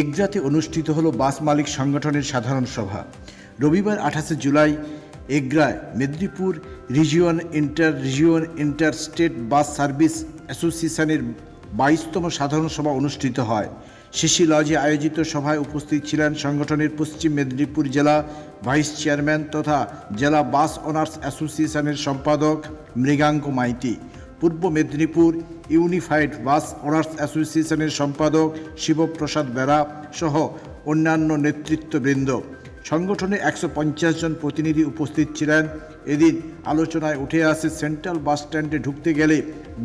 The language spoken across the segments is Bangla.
এগরাতে অনুষ্ঠিত হলো বাস মালিক সংগঠনের সাধারণ সভা। রবিবার আঠাশে জুলাই এগরায় Medinipur region inter region inter state bus service অ্যাসোসিয়েশনের বাইশতম সাধারণ সভা অনুষ্ঠিত হয়। শিশি লজে আয়োজিত সভায় উপস্থিত ছিলেন সংগঠনের পশ্চিম মেদিনীপুর জেলা ভাইস চেয়ারম্যান তথা জেলা বাস অনার্স অ্যাসোসিয়েশনের সম্পাদক মৃগাঙ্ক মাইতি। পূর্ব মেদিনীপুর ইউনিফাইড বাস অনার্স অ্যাসোসিয়েশনের সম্পাদক শিবপ্রসাদ বেরা সহ অন্যান্য নেতৃত্ববৃন্দ। সংগঠনে একশো পঞ্চাশ জন প্রতিনিধি উপস্থিত ছিলেন। এদিন আলোচনায় উঠে আসে সেন্ট্রাল বাস স্ট্যান্ডে ঢুকতে গেলে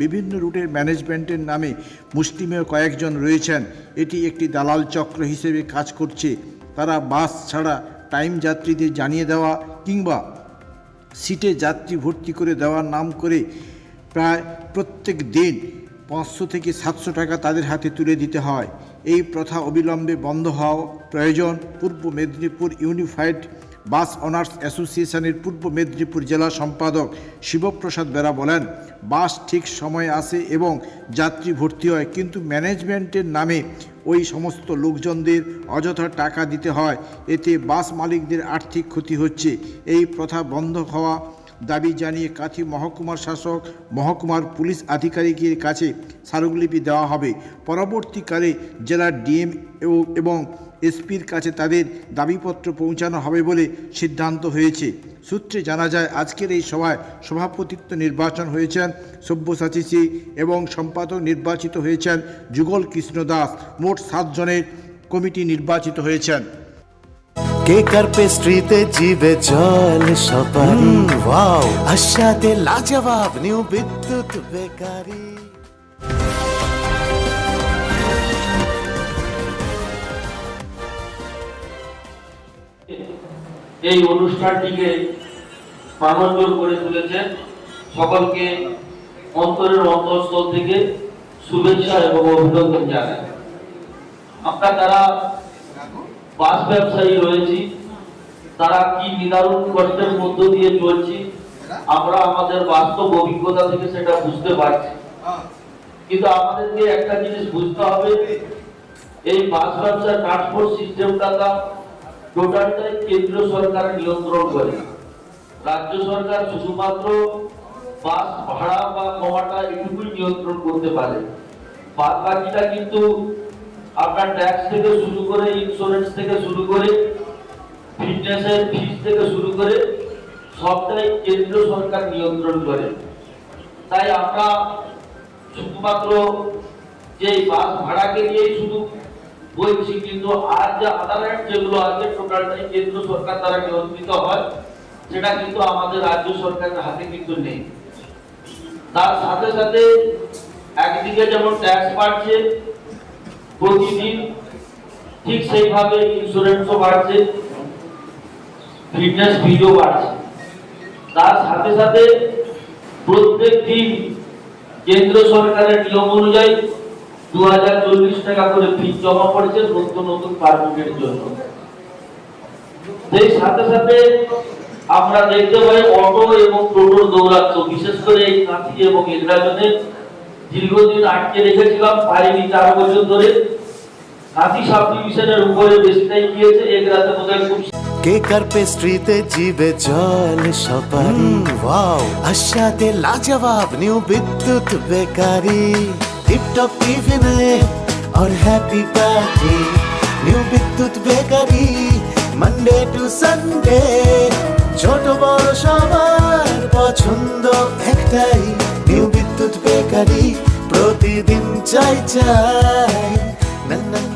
বিভিন্ন রুটের ম্যানেজমেন্টের নামে মুষ্টিমেয় কয়েকজন রয়েছেন। এটি একটি দালাল চক্র হিসেবে কাজ করছে। তারা বাস ছাড়া টাইম যাত্রীদের জানিয়ে দেওয়া কিংবা সিটে যাত্রী ভর্তি করে দেওয়ার নাম করে প্রায় প্রত্যেক দিন পাঁচশো থেকে সাতশো টাকা তাদের হাতে তুলে দিতে হয়। এই প্রথা অবিলম্বে বন্ধ হওয়া প্রয়োজন। পূর্ব মেদিনীপুর ইউনিফাইড বাস অনার্স অ্যাসোসিয়েশনের পূর্ব মেদিনীপুর জেলা সম্পাদক শিবপ্রসাদ বেরা বলেন, বাস ঠিক সময়ে আসে এবং যাত্রী ভর্তি হয়, কিন্তু ম্যানেজমেন্টের নামে ওই সমস্ত লোকজনদের অযথা টাকা দিতে হয়। এতে বাস মালিকদের আর্থিক ক্ষতি হচ্ছে। এই প্রথা বন্ধ হওয়া দাবি জানিয়ে কাথি মহকুমার শাসক, মহকুমার পুলিশ আধিকারিকের কাছে স্মারকলিপি দেওয়া হবে। পরবর্তীকালে জেলার ডিএম এবং এসপির কাছে তাদের দাবিপত্র পৌঁছানো হবে বলে সিদ্ধান্ত হয়েছে। সূত্রে জানা যায়, আজকের এই সভায় সভাপতিত্ব নির্বাচন হয়েছেন সব্যসাচী সি এবং সম্পাদক নির্বাচিত হয়েছেন যুগল কৃষ্ণ দাস। মোট সাতজনের কমিটি নির্বাচিত হয়েছেন। কেকার পেস্ট্রিতে জিবে জল সপারি? ওয়াও। আশাতে লাজবাব নিউ বিদ্যুৎ বেকারি। এই অনুষ্ঠানটিকে প্রাণোজ্জ্বল করে তুলেছেন সকলকে অন্তরের অন্তঃস্থল থেকে শুভেচ্ছা এবং অভিনন্দন জানাই। আমরা যারা বাস ব্যবসায়ী রয়েছি, তারা কি নিদারুণ কষ্টের মধ্য দিয়ে চলছি, আমরা আমাদের বাস্তব অভিজ্ঞতা থেকে সেটা বুঝতে পারছি। কিন্তু আমাদেরকে একটা জিনিস বুঝতে হবে, এই বাস ব্যবসার ট্রান্সপোর্ট সিস্টেমটা টোটালটাই কেন্দ্র সরকার নিয়ন্ত্রণ করে। রাজ্য সরকার শুধুমাত্র বাস ভাড়া বা কমাটা এটুকুই নিয়ন্ত্রণ করতে পারে। বাদ বাকিটা কিন্তু আপনার ট্যাক্স থেকে শুরু করে ইন্স্যুরেন্স থেকে শুরু করে ফিটনেসের ফিস থেকে শুরু করে সবটাই কেন্দ্র সরকার নিয়ন্ত্রণ করে। তাই আমরা শুধুমাত্র যে বাস ভাড়াকে নিয়েই শুধু বলছি, কিন্তু আর যে হ্যান্ড যেগুলো আছে টোটালটাই কেন্দ্র সরকার দ্বারা নিয়ন্ত্রিত হয়, সেটা কিন্তু আমাদের রাজ্য সরকারের হাতে কিন্তু নেই। তার সাথে সাথে একদিকে যেমন ট্যাক্স বাড়ছে প্রতিদিন ঠিক সেইভাবে ইন্স্যুরেন্সও বাড়ছে ফিটনেস ফিজও বাড়ছে। তার সাথে সাথে প্রত্যেক দিন কেন্দ্র সরকারের নিয়ম অনুযায়ী দু হাজার চল্লিশ টাকা করে ফিস জমা পড়েছে নতুন নতুন পারমিটের জন্য। সেই সাথে সাথে আমরা দেখতে পাই অটো এবং টোটোর দৌরাত্ম বিশেষ করে এই কাঁথি এবং ইংরাজনে দীর্ঘদিন আটকে রেখেছিলাম পারিনি চার বছর ধরে কাঁথি সাব ডিভিশনের উপরে বেশিটাই গিয়েছে এগরাতে বোধহয় খুব কেকার পেস্ট্রিতে জিবে জল সপারি ওয়াও আশাতে লাজবাব নিউ বিদ্যুৎ বেকারি টিপটপ টিফিনে और happy party new Bidyut bakery Monday to Sunday ছোট বড় সবার পছন্দ একটাই বেকারি প্রতিদিন চাই চাই। না